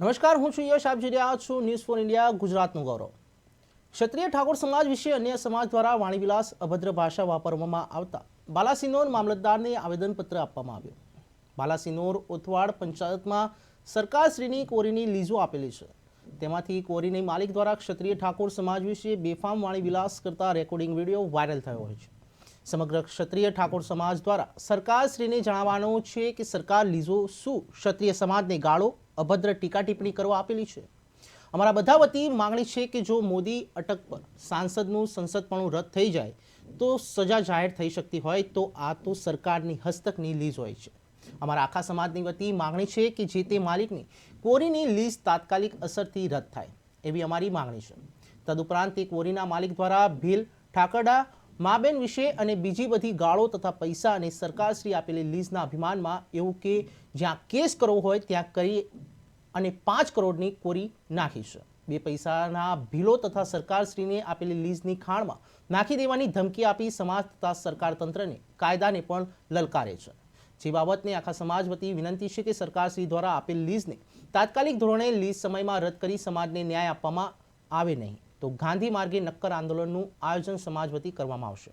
નમસ્કાર, હું છું યશ. આપ જોઈ રહ્યા છું ન્યૂઝ ફોર ઇન્ડિયા ગુજરાતનું ગૌરવ. ક્ષત્રિય ઠાકોર સમાજ વિશે અન્ય સમાજ દ્વારા વાણીવિલાસ અભદ્ર ભાષા વાપરવામાં આવતા બાલાસિનોર મામલતદારને આવેદનપત્ર આપવામાં આવ્યું. બાલાસિનોર ઓથવાડ પંચાયતમાં સરકારશ્રીની કોરીની લીઝો આપેલી છે. તેમાંથી કોરીની માલિક દ્વારા ક્ષત્રિય ઠાકોર સમાજ વિશે બેફામ વાણીવિલાસ કરતા રેકોર્ડિંગ વીડિયો વાયરલ થયો હોય છે. સમગ્ર ક્ષત્રિય ઠાકોર સમાજ દ્વારા સરકારશ્રીને જણાવવાનું છે કે સરકાર લીઝો શું? ક્ષત્રિય સમાજને ગાળો? અભદ્ર ટીકા ટિપ્પણી કરવા આપેલી છે. અમારા બધા વતી માંગણી છે કે જો મોદી અટક પર સાંસદનું સંસદપણું રદ થઈ જાય, તો સજા જાહેર થઈ શકતી હોય તો આ તો સરકારની હસ્તકની લીઝ હોય છે. અમારા આખા સમાજની વતી માંગણી છે કે જે તે માલિકની કોરીની લીઝ તાત્કાલિક અસરથી રદ થાય, એવી અમારી માંગણી છે. તદુપરાંત તે કોરીના માલિક દ્વારા ભીલ ઠાકરડા, માબેન વિશે અને બીજી બધી ગાળો તથા પૈસા અને સરકારશ્રી આપેલી લીઝના અભિમાનમાં એવું કે જ્યાં કેસ કરવો હોય ત્યાં કરી અને પાંચ કરોડની કોરી નાખી છે બે પૈસાના ભીલો તથા સરકારશ્રીને આપેલી લીઝની ખાણમાં નાખી દેવાની ધમકી આપી સમાજ તથા સરકાર તંત્રને કાયદાને પણ લલકારે છે. જે બાબતને આખા સમાજ વતી વિનંતી છે કે સરકારશ્રી દ્વારા આપેલ લીઝને તાત્કાલિક ધોરણે લીઝ સમયમાં રદ કરી સમાજને ન્યાય આપવામાં આવે નહીં. તો ગાંધી માર્ગે નક્કર આંદોલનનું આયોજન સમાજ વતી કરવામાં આવશે.